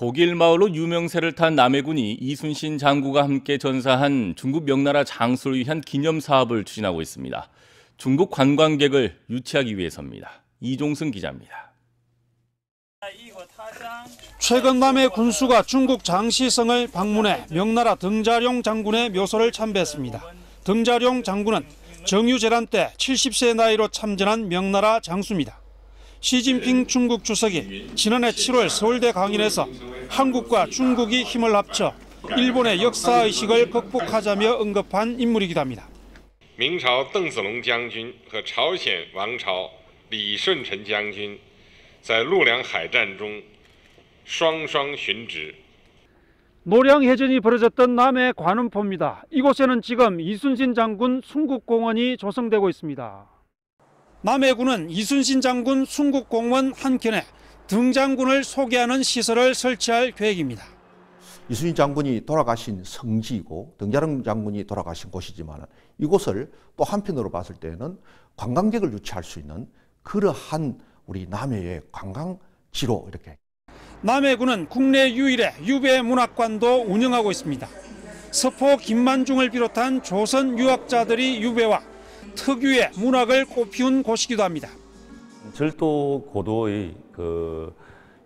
독일 마을로 유명세를 탄 남해군이 이순신 장구가 함께 전사한 중국 명나라 장수를 위한 기념 사업을 추진하고 있습니다. 중국 관광객을 유치하기 위해서입니다. 이종승 기자입니다. 최근 남해 군수가 중국 장시성을 방문해 명나라 등자룡 장군의 묘소를 참배했습니다. 등자룡 장군은 정유재란 때 70세 나이로 참전한 명나라 장수입니다. 시진핑 중국 주석이 지난해 7월 서울대 강연에서 한국과 중국이 힘을 합쳐 일본의 역사의식을 극복하자며 언급한 인물이기도 합니다. 明朝邓子龙将军和朝鲜王朝李舜臣将军在陆良海战中双双殉职。 노량해전이 벌어졌던 남해 관음포입니다. 이곳에는 지금 이순신 장군 순국공원이 조성되고 있습니다. 남해군은 이순신 장군 순국 공원 한켠에 등장군을 소개하는 시설을 설치할 계획입니다. 이순신 장군이 돌아가신 성지이고 등자령 장군이 돌아가신 곳이지만 이곳을 또 한편으로 봤을 때는 관광객을 유치할 수 있는 그러한 우리 남해의 관광지로 이렇게 남해군은 국내 유일의 유배 문학관도 운영하고 있습니다. 서포 김만중을 비롯한 조선 유학자들이 유배와 특유의 문학을 꽃피운 곳이기도 합니다. 절도 고도의 그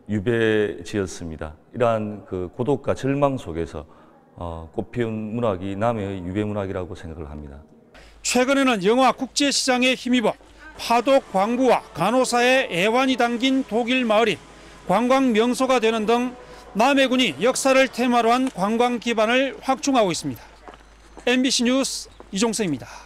유배지였습니다. 이러한 그 고독과 절망 속에서 어, 꽃피운 문학이 남해의 유배 문학이라고 생각을 합니다. 최근에는 영화 국제 시장에 힘입어 파독 광부와 간호사의 애환이 담긴 독일 마을이 관광 명소가 되는 등 남해군이 역사를 테마로 한 관광 기반을 확충하고 있습니다. MBC 뉴스 이종성입니다.